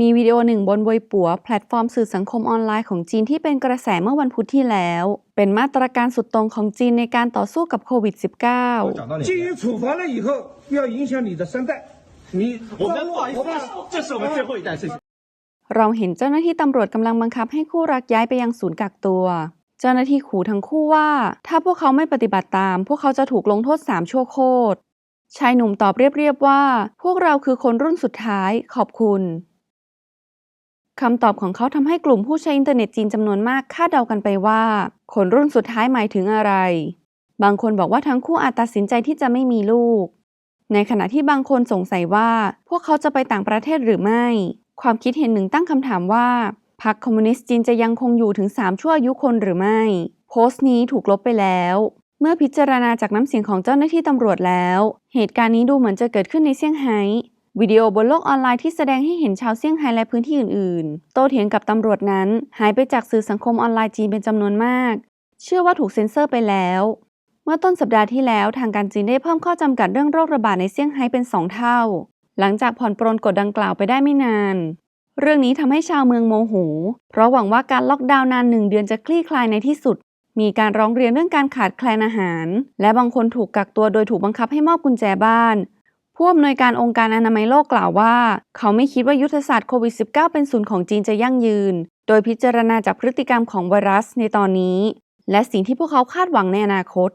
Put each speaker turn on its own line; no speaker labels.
มีวิดีโอหนึ่งบนเวยปัว แพลตฟอร์มสื่อสังคมออนไลน์ของจีนที่เป็นกระแสเมื่อวันพุธที่แล้ว เป็นมาตรการสุดตรงของจีนในการต่อสู้กับโควิด -19
讲到哪
鉴
边
于处罚了以后，要影响你的三代，你
我们不好意思，这是我们最后一代事情。
เราเห็นเจ้าหน้าที่ตำรวจกำลังบังคับให้คู่รักย้ายไปยังศูนย์กักตัว เจ้าหน้าที่ขู่ทั้งคู่ว่า ถ้าพวกเขาไม่ปฏิบัติตาม พวกเขาจะถูกลงโทษสามชั่วโคตร ชายหนุ่มตอบเรียบๆว่า พวกเราคือคนรุ่นสุดท้าย ขอบคุณ คำตอบของเขาทำให้กลุ่มผู้ใช้อินเทอร์เน็ตจีนจำนวนมากคาดเดากันไปว่า คนรุ่นสุดท้ายหมายถึงอะไร บางคนบอกว่าทั้งคู่อาจตัดสินใจที่จะไม่มีลูก ในขณะที่บางคนสงสัยว่า พวกเขาจะไปต่างประเทศหรือไม่ ความคิดเห็นหนึ่งตั้งคำถามว่าพรรคคอมมิวนิสต์จีนจะยังคงอยู่ถึง 3 ชั่วอายุคนหรือไม่ โพสต์นี้ถูกลบไปแล้ว เมื่อพิจารณาจากน้ำเสียงของเจ้าหน้าที่ตำรวจแล้ว เหตุการณ์นี้ดูเหมือนจะเกิดขึ้นในเซี่ยงไฮ้ วิดีโอบนโลกออนไลน์ที่แสดงให้เห็นชาวเซี่ยงไฮ้และพื้นที่อื่นๆ โต้เถียงกับตำรวจนั้น หายไปจากสื่อสังคมออนไลน์จีนเป็นจำนวนมาก เชื่อว่าถูกเซ็นเซอร์ไปแล้ว เมื่อต้นสัปดาห์ที่แล้วทางการจีนได้เพิ่มข้อจำกัดเรื่องโรคระบาดในเซี่ยงไฮ้เป็น 2 เท่า หลังจากผ่อนปรนกฎดังกล่าวไปได้ไม่นาน เรื่องนี้ทำให้ชาวเมืองโมโห เพราะหวังว่าการล็อกดาวน์นานหนึ่งเดือนจะคลี่คลายในที่สุด มีการร้องเรียนเรื่องการขาดแคลนอาหาร และบางคนถูกกักตัวโดยถูกบังคับให้มอบกุญแจบ้าน ผู้อำนวยการองค์การอนามัยโลกกล่าวว่า เขาไม่คิดว่ายุทธศาสตร์โควิด -19 เป็นศูนย์ของจีนจะยั่งยืน โดยพิจารณาจากพฤติกรรมของไวรัสในตอนนี้ และสิ่งที่พวกเขาคาดหวังในอนาคต